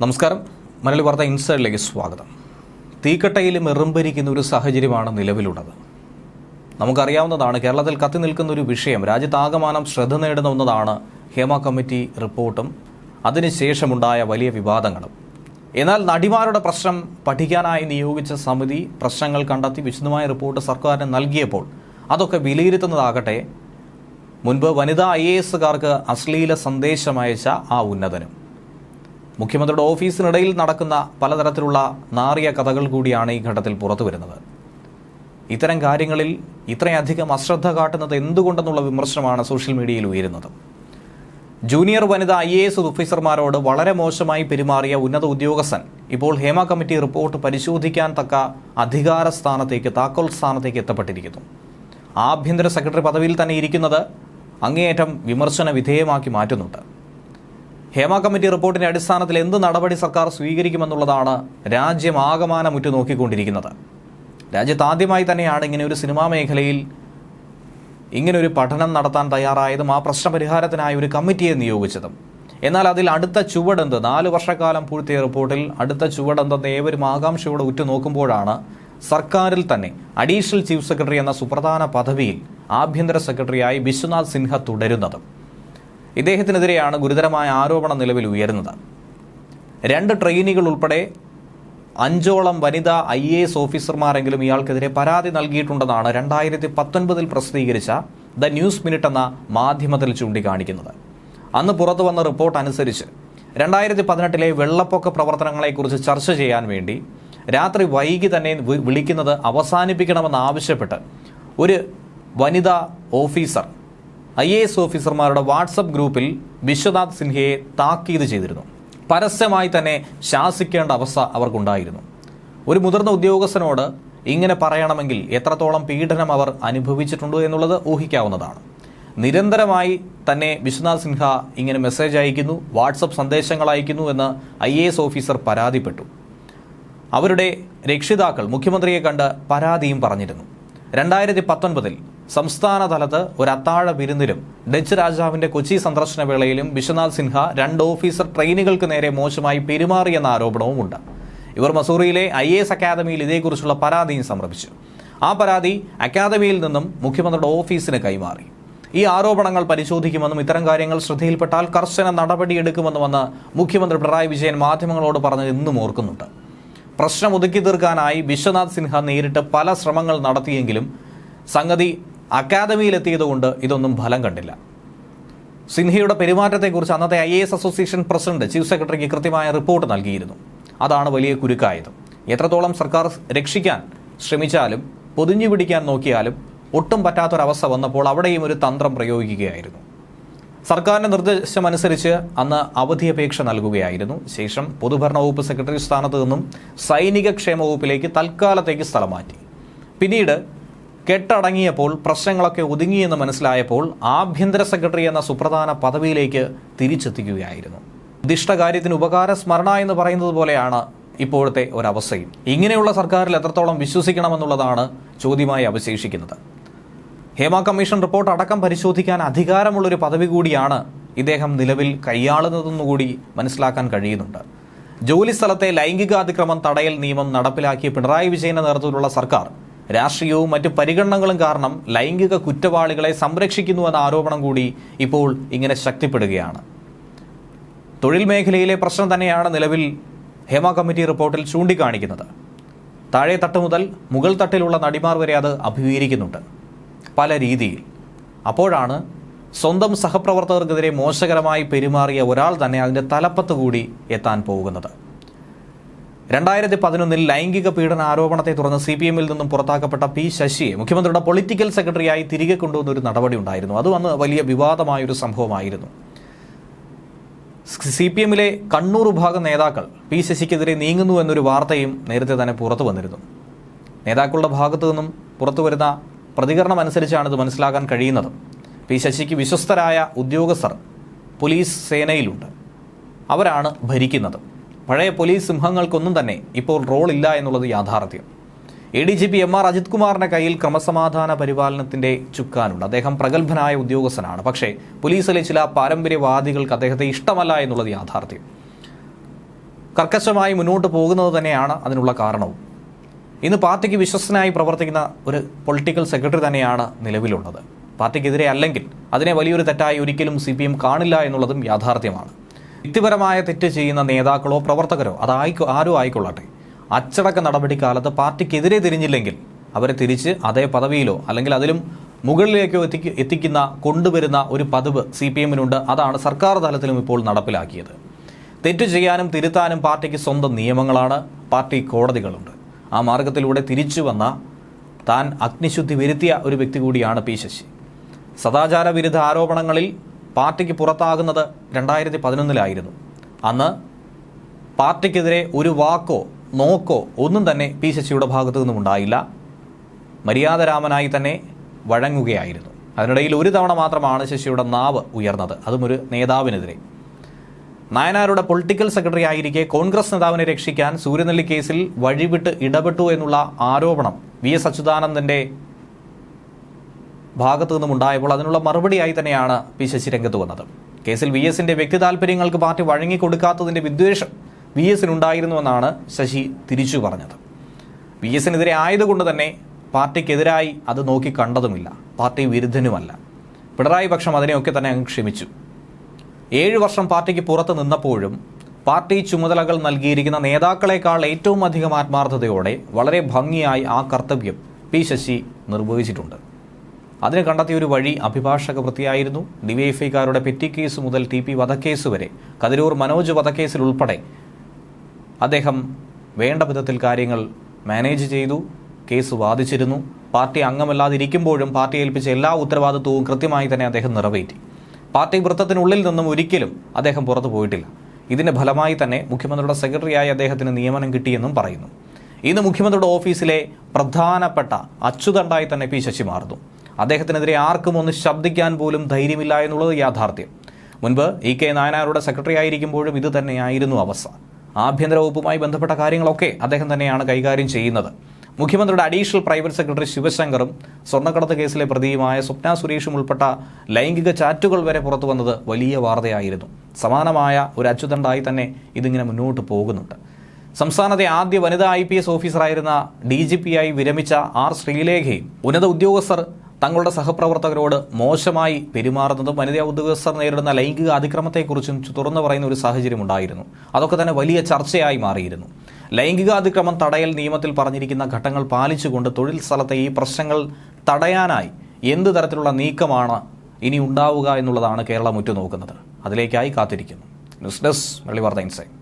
നമസ്കാരം. മലയാളി വാർത്ത ഇൻസൈഡിലേക്ക് സ്വാഗതം. തീക്കട്ടയിൽ മെറുമ്പരിക്കുന്ന ഒരു സാഹചര്യമാണ് നിലവിലുള്ളത്. നമുക്കറിയാവുന്നതാണ് കേരളത്തിൽ കത്തി നിൽക്കുന്ന ഒരു വിഷയം രാജ്യത്താകമാനം ശ്രദ്ധ നേടുന്ന ഒന്നതാണ് ഹേമ കമ്മിറ്റി റിപ്പോർട്ടും അതിനുശേഷമുണ്ടായ വലിയ വിവാദങ്ങളും. എന്നാൽ നടിമാരുടെ പ്രശ്നം പഠിക്കാനായി നിയോഗിച്ച സമിതി പ്രശ്നങ്ങൾ കണ്ടെത്തി വിശദമായ റിപ്പോർട്ട് സർക്കാരിന് നൽകിയപ്പോൾ അതൊക്കെ വിലയിരുത്തുന്നതാകട്ടെ മുൻപ് വനിതാ ഐ എ എസുകാർക്ക് അശ്ലീല സന്ദേശമയച്ച ആ ഉന്നതനും. മുഖ്യമന്ത്രിയുടെ ഓഫീസിനിടയിൽ നടക്കുന്ന പലതരത്തിലുള്ള നാറിയ കഥകൾ കൂടിയാണ് ഈ ഘട്ടത്തിൽ പുറത്തു വരുന്നത് ഇത്തരം കാര്യങ്ങളിൽ ഇത്രയധികം അശ്രദ്ധ കാട്ടുന്നത് എന്തുകൊണ്ടെന്നുള്ള വിമർശനമാണ് സോഷ്യൽ മീഡിയയിൽ ഉയരുന്നത്. ജൂനിയർ വനിത ഐ എ എസ് ഓഫീസർമാരോട് വളരെ മോശമായി പെരുമാറിയ ഉന്നത ഉദ്യോഗസ്ഥൻ ഇപ്പോൾ ഹേമ കമ്മിറ്റി റിപ്പോർട്ട് പരിശോധിക്കാൻ തക്ക അധികാര സ്ഥാനത്തേക്ക് താക്കോൽ സ്ഥാനത്തേക്ക് എത്തപ്പെട്ടിരിക്കുന്നു. ആഭ്യന്തര സെക്രട്ടറി പദവിയിൽ തന്നെ ഇരിക്കുന്നത് അങ്ങേയറ്റം വിമർശന വിധേയമാക്കി മാറ്റുന്നുണ്ട്. ഹേമ കമ്മിറ്റി റിപ്പോർട്ടിന്റെ അടിസ്ഥാനത്തിൽ എന്ത് നടപടി സർക്കാർ സ്വീകരിക്കുമെന്നുള്ളതാണ് രാജ്യം ആകമാനം ഉറ്റുനോക്കിക്കൊണ്ടിരിക്കുന്നത്. രാജ്യത്ത് ആദ്യമായി തന്നെയാണ് ഇങ്ങനെ ഒരു സിനിമാ മേഖലയിൽ ഇങ്ങനൊരു പഠനം നടത്താൻ തയ്യാറായതും ആ പ്രശ്നപരിഹാരത്തിനായി ഒരു കമ്മിറ്റിയെ നിയോഗിച്ചതും. എന്നാൽ അതിൽ അടുത്ത ചുവടെന്ത് നാല് വർഷക്കാലം പൂഴ്ത്തിയ റിപ്പോർട്ടിൽ അടുത്ത ചുവടെന്തെന്ന് ഏവരും ആകാംക്ഷയോടെ ഉറ്റുനോക്കുമ്പോഴാണ് സർക്കാരിൽ തന്നെ അഡീഷണൽ ചീഫ് സെക്രട്ടറി എന്ന സുപ്രധാന പദവിയിൽ ആഭ്യന്തര സെക്രട്ടറിയായി വിശ്വനാഥ് സിൻഹ തുടരുന്നതും. ഇദ്ദേഹത്തിനെതിരെയാണ് ഗുരുതരമായ ആരോപണം നിലവിൽ ഉയരുന്നത്. രണ്ട് ട്രെയിനികൾ ഉൾപ്പെടെ അഞ്ചോളം വനിതാ ഐ എ എസ് ഓഫീസർമാരെങ്കിലും ഇയാൾക്കെതിരെ പരാതി നൽകിയിട്ടുണ്ടെന്നാണ് രണ്ടായിരത്തി പത്തൊൻപതിൽ പ്രസിദ്ധീകരിച്ച ദ ന്യൂസ് മിനിറ്റ് എന്ന മാധ്യമത്തിൽ ചൂണ്ടിക്കാണിക്കുന്നത്. അന്ന് പുറത്തു വന്ന റിപ്പോർട്ട് അനുസരിച്ച് രണ്ടായിരത്തി പതിനെട്ടിലെ വെള്ളപ്പൊക്ക പ്രവർത്തനങ്ങളെക്കുറിച്ച് ചർച്ച ചെയ്യാൻ വേണ്ടി രാത്രി വൈകി തന്നെ വിളിക്കുന്നത് അവസാനിപ്പിക്കണമെന്ന് ആവശ്യപ്പെട്ട് ഒരു വനിതാ ഓഫീസർ ഐ എ എസ് ഓഫീസർമാരുടെ വാട്സപ്പ് ഗ്രൂപ്പിൽ വിശ്വനാഥ് സിൻഹയെ താക്കീത് ചെയ്തിരുന്നു. പരസ്യമായി തന്നെ ശാസിക്കേണ്ട അവസ്ഥ അവർക്കുണ്ടായിരുന്നു. ഒരു മുതിർന്ന ഉദ്യോഗസ്ഥനോട് ഇങ്ങനെ പറയണമെങ്കിൽ എത്രത്തോളം പീഡനം അവർ അനുഭവിച്ചിട്ടുണ്ട് എന്നുള്ളത് ഊഹിക്കാവുന്നതാണ്. നിരന്തരമായി തന്നെ വിശ്വനാഥ് സിൻഹ ഇങ്ങനെ മെസ്സേജ് അയക്കുന്നു വാട്സപ്പ് സന്ദേശങ്ങൾ അയക്കുന്നു എന്ന് ഐ എ എസ് ഓഫീസർ പരാതിപ്പെട്ടു. അവരുടെ രക്ഷിതാക്കൾ മുഖ്യമന്ത്രിയെ കണ്ട് പരാതിയും പറഞ്ഞിരുന്നു. രണ്ടായിരത്തി പത്തൊൻപതിൽ സംസ്ഥാന തലത്ത് ഒരു അത്താഴ വിരുന്നിലും ഡച്ച് രാജാവിന്റെ കൊച്ചി സന്ദർശന വേളയിലും വിശ്വനാഥ് സിൻഹ രണ്ട് ഓഫീസർ ട്രെയിനുകൾക്ക് നേരെ മോശമായി പെരുമാറിയെന്ന ആരോപണവുമുണ്ട്. ഇവർ മസൂറിയിലെ ഐ എസ് അക്കാദമിയിൽ ഇതേക്കുറിച്ചുള്ള പരാതിയും സമർപ്പിച്ചു. ആ പരാതി അക്കാദമിയിൽ നിന്നും മുഖ്യമന്ത്രിയുടെ ഓഫീസിന് കൈമാറി. ഈ ആരോപണങ്ങൾ പരിശോധിക്കുമെന്നും ഇത്തരം കാര്യങ്ങൾ ശ്രദ്ധയിൽപ്പെട്ടാൽ കർശന നടപടിയെടുക്കുമെന്നുമെന്ന് മുഖ്യമന്ത്രി പിണറായി വിജയൻ മാധ്യമങ്ങളോട് പറഞ്ഞത് ഇന്നും ഓർക്കുന്നുണ്ട്. പ്രശ്നം ഒതുക്കി തീർക്കാനായി വിശ്വനാഥ് സിൻഹ നേരിട്ട് പല ശ്രമങ്ങൾ നടത്തിയെങ്കിലും സംഗതി അക്കാദമിയിലെത്തിയതുകൊണ്ട് ഇതൊന്നും ഫലം കണ്ടില്ല. സിൻഹയുടെ പെരുമാറ്റത്തെക്കുറിച്ച് അന്നത്തെ I A S association president chief സെക്രട്ടറിക്ക് കൃത്യമായ റിപ്പോർട്ട് നൽകിയിരുന്നു. അതാണ് വലിയ കുരുക്കായത്. എത്രത്തോളം സർക്കാർ രക്ഷിക്കാൻ ശ്രമിച്ചാലും പൊതിഞ്ഞു പിടിക്കാൻ നോക്കിയാലും ഒട്ടും പറ്റാത്തൊരവസ്ഥ വന്നപ്പോൾ അവിടെയും ഒരു തന്ത്രം പ്രയോഗിക്കുകയായിരുന്നു. സർക്കാരിന്റെ നിർദ്ദേശമനുസരിച്ച് അന്ന് അവധിയപേക്ഷ നൽകുകയായിരുന്നു. ശേഷം പൊതുഭരണ വകുപ്പ് സെക്രട്ടറി സ്ഥാനത്ത് നിന്നും സൈനിക ക്ഷേമ വകുപ്പിലേക്ക് തൽക്കാലത്തേക്ക് സ്ഥലം മാറ്റി. പിന്നീട് കെട്ടടങ്ങിയപ്പോൾ പ്രശ്നങ്ങളൊക്കെ ഒതുങ്ങിയെന്ന് മനസ്സിലായപ്പോൾ ആഭ്യന്തര സെക്രട്ടറി എന്ന സുപ്രധാന പദവിയിലേക്ക് തിരിച്ചെത്തിക്കുകയായിരുന്നു. ഉദ്ദിഷ്ട കാര്യത്തിന് ഉപകാര സ്മരണ എന്ന് പറയുന്നത് പോലെയാണ് ഇപ്പോഴത്തെ ഒരവസ്ഥയും. ഇങ്ങനെയുള്ള സർക്കാരിൽ എത്രത്തോളം വിശ്വസിക്കണമെന്നുള്ളതാണ് ചോദ്യമായി അവശേഷിക്കുന്നത്. ഹേമ കമ്മീഷൻ റിപ്പോർട്ട് അടക്കം പരിശോധിക്കാൻ അധികാരമുള്ളൊരു പദവി കൂടിയാണ് ഇദ്ദേഹം നിലവിൽ കൈയാളുന്നതെന്നുകൂടി മനസ്സിലാക്കാൻ കഴിയുന്നുണ്ട്. ജോലി സ്ഥലത്തെ ലൈംഗികാതിക്രമം തടയൽ നിയമം നടപ്പിലാക്കിയ പിണറായി വിജയന്റെ നേതൃത്വത്തിലുള്ള സർക്കാർ രാഷ്ട്രീയവും മറ്റ് പരിഗണനകളും കാരണം ലൈംഗിക കുറ്റവാളികളെ സംരക്ഷിക്കുന്നുവെന്ന ആരോപണം കൂടി ഇപ്പോൾ ഇങ്ങനെ ശക്തിപ്പെടുകയാണ്. തൊഴിൽ മേഖലയിലെ പ്രശ്നം തന്നെയാണ് നിലവിൽ ഹേമ കമ്മിറ്റി റിപ്പോർട്ടിൽ ചൂണ്ടിക്കാണിക്കുന്നത്. താഴെ തട്ട് മുതൽ മുകൾ തട്ടിലുള്ള നടിമാർ വരെ അത് അഭിമുഖീകരിക്കുന്നുണ്ട്. പല രീതിയിൽ. അപ്പോഴാണ് സ്വന്തം സഹപ്രവർത്തകർക്കെതിരെ മോശകരമായി പെരുമാറിയ ഒരാൾ തന്നെ അതിന്റെ തലപ്പത്ത് കൂടി എത്താൻ പോകുന്നത്. രണ്ടായിരത്തി പതിനൊന്നിൽ ലൈംഗിക പീഡന ആരോപണത്തെ തുടർന്ന് സി പി എമ്മിൽ നിന്നും പുറത്താക്കപ്പെട്ട പി ശശിയെ മുഖ്യമന്ത്രിയുടെ പൊളിറ്റിക്കൽ സെക്രട്ടറിയായി തിരികെ കൊണ്ടുവന്ന ഒരു നടപടി ഉണ്ടായിരുന്നു. അത് അന്ന് വലിയ വിവാദമായൊരു സംഭവമായിരുന്നു. സി പി എമ്മിലെ കണ്ണൂർ വിഭാഗം നേതാക്കൾ പി ശശിക്കെതിരെ നീങ്ങുന്നു എന്നൊരു വാർത്തയും നേരത്തെ തന്നെ പുറത്തു വന്നിരുന്നു. നേതാക്കളുടെ ഭാഗത്തു നിന്നും പുറത്തു വരുന്ന പ്രതികരണം അനുസരിച്ചാണ് ഇത് മനസ്സിലാക്കാൻ കഴിയുന്നത്. പി ശശിക്ക് വിശ്വസ്തരായ ഉദ്യോഗസ്ഥർ പോലീസ് സേനയിലുണ്ട്. അവരാണ് ഭരിക്കുന്നത്. പഴയ പോലീസ് സിംഹങ്ങൾക്കൊന്നും തന്നെ ഇപ്പോൾ റോൾ ഇല്ല എന്നുള്ളത് യാഥാർത്ഥ്യം. A D G P M R Ajith കുമാറിന്റെ കയ്യിൽ ക്രമസമാധാന പരിപാലനത്തിന്റെ ചുക്കാനുണ്ട്. അദ്ദേഹം പ്രഗത്ഭനായ ഉദ്യോഗസ്ഥനാണ്. പക്ഷേ പോലീസിലെ ചില പാരമ്പര്യവാദികൾക്ക് അദ്ദേഹത്തെ ഇഷ്ടമല്ല എന്നുള്ളത് യാഥാർത്ഥ്യം. കർക്കശമായി മുന്നോട്ട് പോകുന്നത് തന്നെയാണ് അതിനുള്ള കാരണവും. ഇന്ന് പാർട്ടിക്ക് വിശ്വസ്തനായി പ്രവർത്തിക്കുന്ന ഒരു പൊളിറ്റിക്കൽ സെക്രട്ടറി തന്നെയാണ് നിലവിലുള്ളത്. പാർട്ടിക്കെതിരെ അല്ലെങ്കിൽ അതിനെ വലിയൊരു തെറ്റായി ഒരിക്കലും സി കാണില്ല എന്നുള്ളതും യാഥാർത്ഥ്യമാണ്. വ്യക്തിപരമായ തെറ്റ് ചെയ്യുന്ന നേതാക്കളോ പ്രവർത്തകരോ അതായിക്കോ ആരോ ആയിക്കൊള്ളട്ടെ. അച്ചടക്ക നടപടിക്കാലത്ത് പാർട്ടിക്കെതിരെ തിരിഞ്ഞില്ലെങ്കിൽ അവരെ തിരിച്ച് അതേ പദവിയിലോ അല്ലെങ്കിൽ അതിലും മുകളിലേക്കോ എത്തിക്ക് എത്തിക്കുന്ന കൊണ്ടുവരുന്ന ഒരു പതിവ് സി പി എമ്മിനുണ്ട്. അതാണ് സർക്കാർ തലത്തിലും ഇപ്പോൾ നടപ്പിലാക്കിയത്. തെറ്റു ചെയ്യാനും തിരുത്താനും പാർട്ടിക്ക് സ്വന്തം നിയമങ്ങളാണ് പാർട്ടി കോടതികളുണ്ട്. ആ മാർഗത്തിലൂടെ തിരിച്ചു വന്ന താൻ അഗ്നിശുദ്ധി വരുത്തിയ ഒരു വ്യക്തി കൂടിയാണ് പി ശശി. സദാചാര വിരുദ്ധ ആരോപണങ്ങളിൽ പാർട്ടിക്ക് പുറത്താകുന്നത് രണ്ടായിരത്തി പതിനൊന്നിലായിരുന്നു അന്ന് പാർട്ടിക്കെതിരെ ഒരു വാക്കോ നോക്കോ ഒന്നും തന്നെ പി ശശിയുടെ ഭാഗത്തു നിന്നും ഉണ്ടായില്ല. മര്യാദരാമനായി തന്നെ വഴങ്ങുകയായിരുന്നു. അതിനിടയിൽ ഒരു തവണ മാത്രമാണ് ശശിയുടെ നാവ് ഉയർന്നത്. അതും ഒരു നേതാവിനെതിരെ. നായനാരുടെ പൊളിറ്റിക്കൽ സെക്രട്ടറി ആയിരിക്കെ കോൺഗ്രസ് നേതാവിനെ രക്ഷിക്കാൻ സൂര്യനെല്ലി കേസിൽ വഴിവിട്ട് ഇടപെട്ടു എന്നുള്ള ആരോപണം വി എസ് അച്യുതാനന്ദന്റെ ഭാഗത്തു നിന്നും ഉണ്ടായപ്പോൾ അതിനുള്ള മറുപടിയായി തന്നെയാണ് പി ശശി രംഗത്ത് വന്നത്. കേസിൽ വി എസിന്റെ വ്യക്തി താല്പര്യങ്ങൾക്ക് പാർട്ടി വഴങ്ങിക്കൊടുക്കാത്തതിന്റെ വിദ്വേഷം വി എസിനുണ്ടായിരുന്നുവെന്നാണ് ശശി തിരിച്ചു പറഞ്ഞത്. വി എസിനെതിരെ ആയതുകൊണ്ട് തന്നെ പാർട്ടിക്കെതിരായി അത് നോക്കി കണ്ടതുമില്ല. പാർട്ടി വിരുദ്ധനുമല്ല. പിണറായി പക്ഷം അതിനെയൊക്കെ തന്നെ അങ്ങ് ക്ഷമിച്ചു. ഏഴു വർഷം പാർട്ടിക്ക് പുറത്ത് നിന്നപ്പോഴും പാർട്ടി ചുമതലകൾ നൽകിയിരിക്കുന്ന നേതാക്കളെക്കാൾ ഏറ്റവും അധികം ആത്മാർത്ഥതയോടെ വളരെ ഭംഗിയായി ആ കർത്തവ്യം പി ശശി നിർവഹിച്ചിട്ടുണ്ട്. അതിന് കണ്ടെത്തിയ ഒരു വഴി അഭിഭാഷക വൃത്തിയായിരുന്നു. ഡിവൈഎഫ്ഐക്കാരുടെ പെറ്റി കേസ് മുതൽ ടി പി വധക്കേസ് വരെ. കതിരൂർ മനോജ് വധക്കേസിൽ ഉൾപ്പെടെ അദ്ദേഹം വേണ്ട വിധത്തിൽ കാര്യങ്ങൾ മാനേജ് ചെയ്തു കേസ് വാദിച്ചിരുന്നു. പാർട്ടി അംഗമല്ലാതിരിക്കുമ്പോഴും പാർട്ടി ഏൽപ്പിച്ച എല്ലാ ഉത്തരവാദിത്വവും കൃത്യമായി തന്നെ അദ്ദേഹം നിറവേറ്റി. പാർട്ടി വൃത്തത്തിനുള്ളിൽ നിന്നും ഒരിക്കലും അദ്ദേഹം പുറത്തു പോയിട്ടില്ല. ഇതിന്റെ ഫലമായി തന്നെ മുഖ്യമന്ത്രിയുടെ സെക്രട്ടറിയായി അദ്ദേഹത്തിന് നിയമനം കിട്ടിയെന്നും പറയുന്നു. ഇന്ന് മുഖ്യമന്ത്രിയുടെ ഓഫീസിലെ പ്രധാനപ്പെട്ട അച്ചുതണ്ടായി തന്നെ പി ശശി മാറുന്നു അദ്ദേഹത്തിനെതിരെ ആർക്കും ഒന്ന് ശബ്ദിക്കാൻ പോലും ധൈര്യമില്ല എന്നുള്ളത് യാഥാർത്ഥ്യം. മുൻപ് ഇ കെ നായനാരുടെ സെക്രട്ടറി ആയിരിക്കുമ്പോഴും ഇത് തന്നെയായിരുന്നു അവസ്ഥ. ആഭ്യന്തര വകുപ്പുമായി ബന്ധപ്പെട്ട കാര്യങ്ങളൊക്കെ അദ്ദേഹം തന്നെയാണ് കൈകാര്യം ചെയ്യുന്നത്. മുഖ്യമന്ത്രിയുടെ അഡീഷണൽ പ്രൈവറ്റ് സെക്രട്ടറി ശിവശങ്കറും സ്വർണക്കടത്ത് കേസിലെ പ്രതിയുമായ സ്വപ്ന സുരേഷും ഉൾപ്പെട്ട ലൈംഗിക ചാറ്റുകൾ വരെ പുറത്തു വന്നത് വലിയ വാർത്തയായിരുന്നു. സമാനമായ ഒരു അച്ചുതണ്ടായി തന്നെ ഇതിങ്ങനെ മുന്നോട്ട് പോകുന്നുണ്ട്. സംസ്ഥാനത്തെ ആദ്യ വനിതാ ഐ പി എസ് ഓഫീസറായിരുന്ന ഡി ജി പി ആയി വിരമിച്ച ആർ ശ്രീലേഖയും ഉന്നത ഉദ്യോഗസ്ഥർ തങ്ങളുടെ സഹപ്രവർത്തകരോട് മോശമായി പെരുമാറുന്നതും വനിതാ ഉദ്യോഗസ്ഥർ നേരിടുന്ന ലൈംഗിക അതിക്രമത്തെക്കുറിച്ചും തുറന്നു പറയുന്ന ഒരു സാഹചര്യം ഉണ്ടായിരുന്നു. അതൊക്കെ തന്നെ വലിയ ചർച്ചയായി മാറിയിരുന്നു. ലൈംഗിക അതിക്രമം തടയൽ നിയമത്തിൽ പറഞ്ഞിരിക്കുന്ന ഘട്ടങ്ങൾ പാലിച്ചുകൊണ്ട് തൊഴിൽ സ്ഥലത്തെ ഈ പ്രശ്നങ്ങൾ തടയാനായി എന്ത് തരത്തിലുള്ള നീക്കമാണ് ഇനി ഉണ്ടാവുക എന്നുള്ളതാണ് കേരളം ഉറ്റുനോക്കുന്നത്. അതിലേക്കായി കാത്തിരിക്കുന്നു. ന്യൂസ് ഡെസ്ക് വെള്ളിവാർത്ത ഇൻസൈറ്റ്.